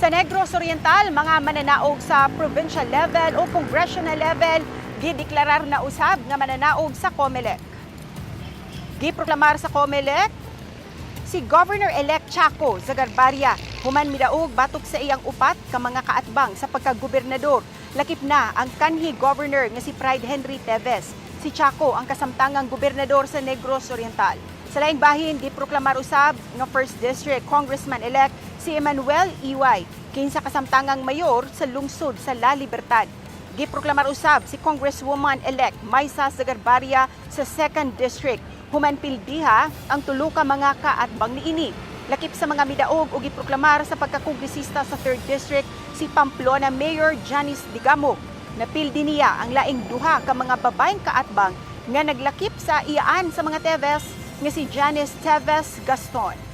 Sa Negros Oriental, mga mananaog sa provincial level o congressional level gideklarar na usab nga mananaog sa COMELEC. Giproklamar sa COMELEC si Governor-elect Chaco Zagarbaria human midaog batok sa iyang upat ka mga kaatbang sa pagkagobernador. Lakip na ang kanhi governor nga si Pride Henry Teves. Si Chaco ang kasamtangang gobernador sa Negros Oriental. Sa laing bahin, giproklamar usab nga First District Congressman-elect si Emmanuel Iway, kinsa kasamtangang mayor sa lungsod sa La Libertad. Giproklamar usab si Congresswoman-elect Maisa Zagarbaria sa 2nd District. Human pildiha ang tulo ka mga kaatbang niini. Lakip sa mga midaog o giproklamar sa pagkakongresista sa 3rd District si Pamplona Mayor Janice Digamo. Napildi niya ang laing duha ka mga babaeng kaatbang nga naglakip sa iyaan sa mga Teves nga si Janice Teves Gaston.